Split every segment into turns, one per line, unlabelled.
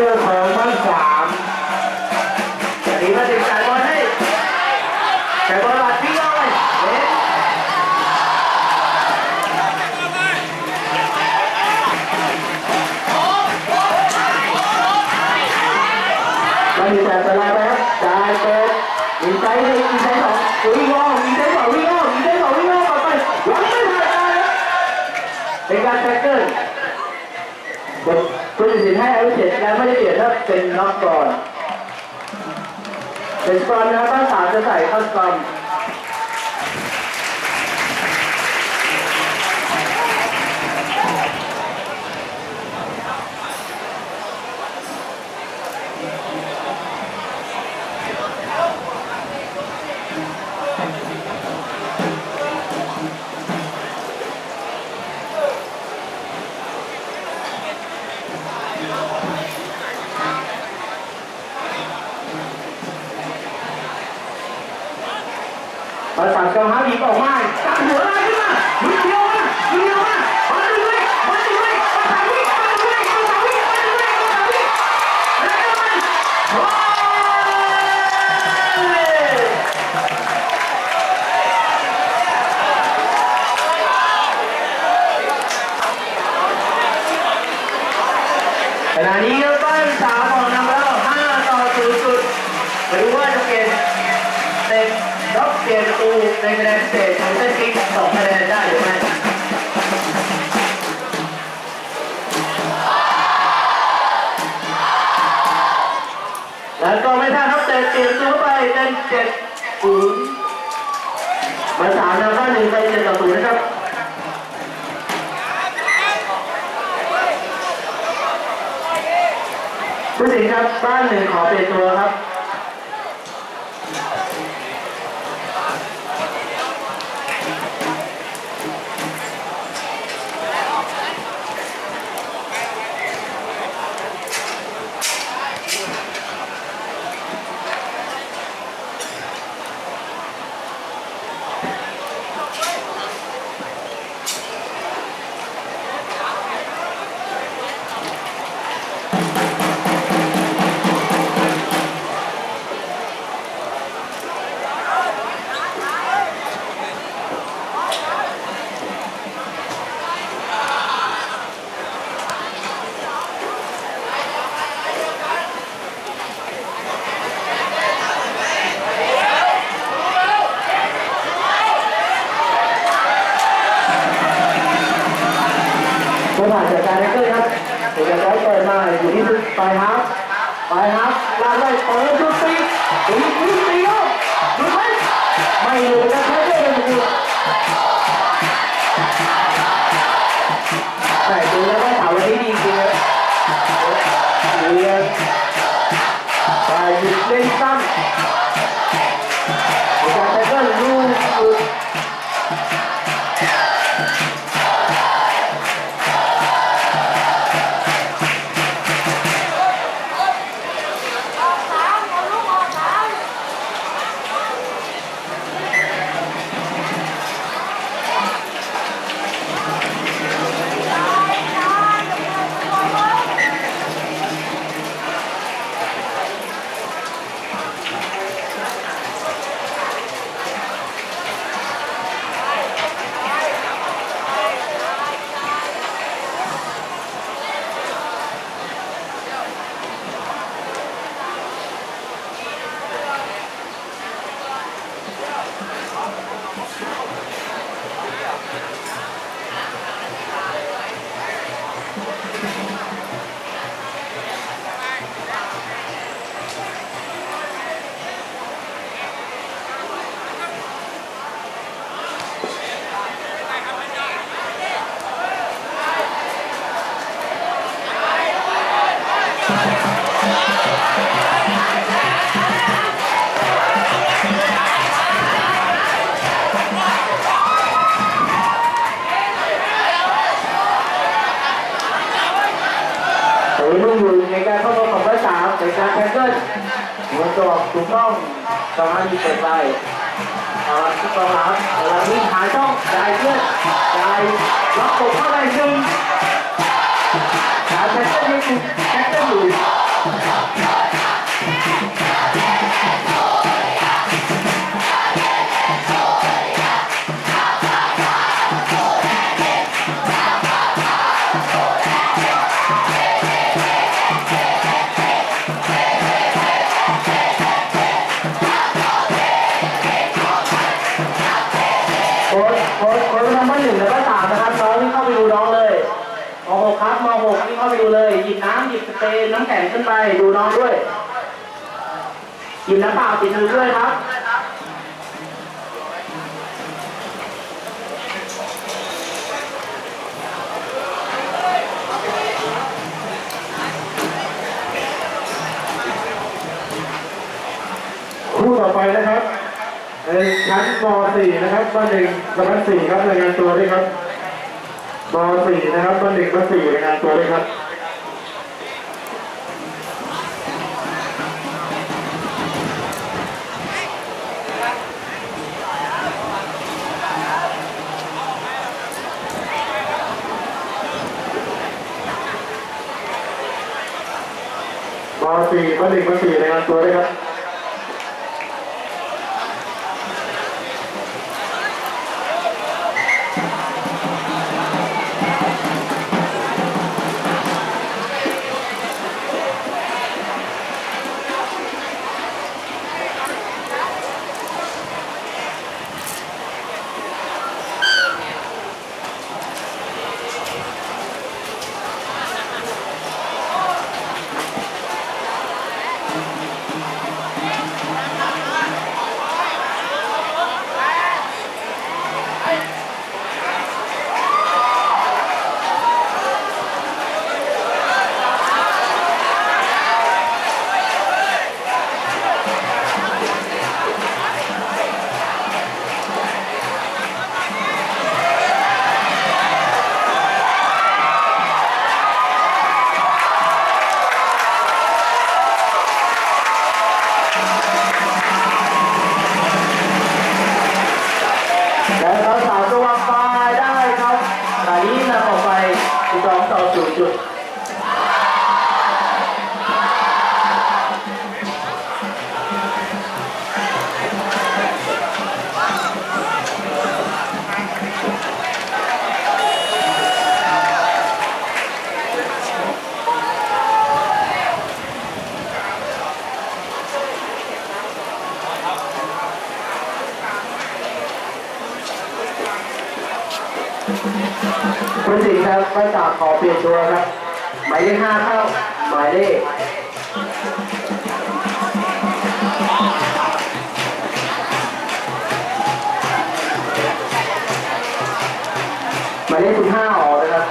ค คุณตัดสิน
ให้อาวุธเจ็ดยังไม่ได้เปลี่ยนถ้าเป็นน็อกก่อนเป็นสกอร์นะครับบ้านสามจะใส่เข้าสกอร์
ประสานกำลังหยิบออกมาจับหัวเลยขึ้นมายิงเดียวมายิงเดียวมาบอลดึงเลยบอลดึงเลยประสานวิ่งบอลดึงเลยประสานวิ่งบอลดึงเลยประสานวิ่งแล้วมันโอ้ย
ขณะนี้ก็บ้านสามออกนำแล้วห้าต่อศูนย์จุดหรือว่าจะเปลี่ยนเป็น ด็อกเปลี่ยนประตูในคะแนนพิเศษของเส้นกิ๊กสองคะแนนได้หรือไม่แล้วก็ไม่พลาครับเตะเปลี่ยนตัวไปเป็นเจ็ดศูนย์มาสามแล้วก็หนึ่งไปเจ็ดต่อศูนย์นะครับผู้สินครับบ้านหนึ่งขอเปลี่ยนตัวครับ
เกอร์ครับเอกชัยเปิดมาอยู่ที่ปลายฮาร์ฟปลายฮาร์ฟลากได้เปิดดูตีตีตีตีโอ้ดูไหมไม่อยู่นะแท็กเกอร์เลยคือแต่ดูแล้วว่าเสาวันนี้ดีจริงเลยเรียนไปหยุดเล่นซ้ำ ถูกต้องสมาธิเปิดไปเอาละทุกคนครับเอาละวิ่งหาช่องจ่ายเพื่อนจ่ายล็อกกดเข้าไปหนึ่งหาแท็กเตอร์ยังแท็กเตอร์อยู่ เปรย์น้ำแข็งขึ้นไปดูน้องด้วยหยิบน้ำเปล่าติดมือด้วยครับ
คู่ต่อไปนะครับในชั้นม .4 นะครับบ้านหนึ่งกับบ้านสี่ครับรายงานตัวด้วยครับม .4 นะครับบ้านหนึ่งบ้านสี่รายงานตัวด้วยครับ ม .4 บ้านหนึ่งบ้านสี่รายงานตัวด้วยครับ
สิงครับก็จะขอเปลี่ยนตัวครับ หมายเลขห้าเข้า หมายเลขหมายเลขสิบห้าออกนะครับ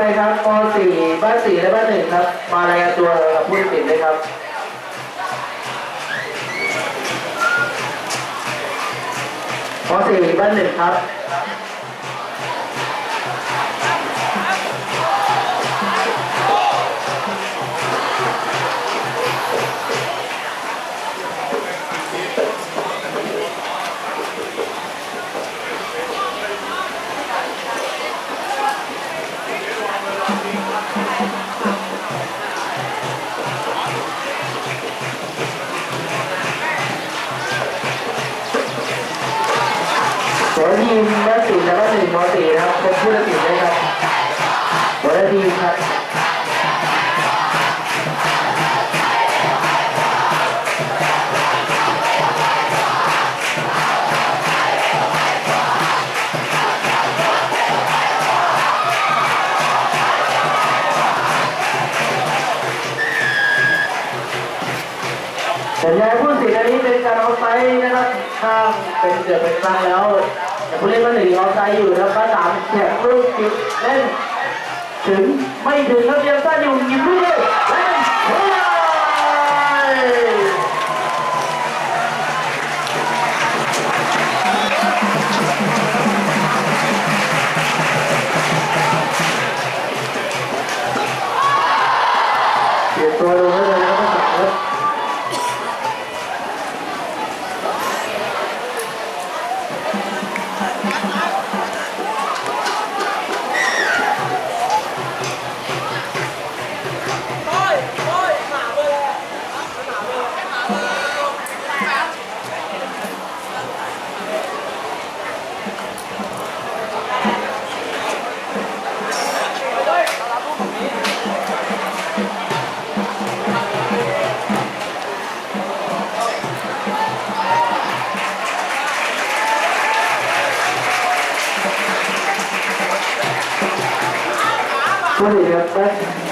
ไปครับป .4 บ้าน4และบ้าน1ครับ มารายงานตัวกับผู้ติดเลยครับป .4 บ้าน1ครับ หัวหน้าทีมครับสัญญาณผู้สินอันนี้เป็นการเอาไซด์นะครับข้ามเป็นเกือบเป็นครั้งแล้วแต่ผู้เล่นมาหนึ่งเอาไซด์อยู่แล้วก็สามแข่งลูกจิบเล่น ถึงไม่ถึงครับยังสั้นอยู่หยิบลูกเลย ผู้หญิงครับ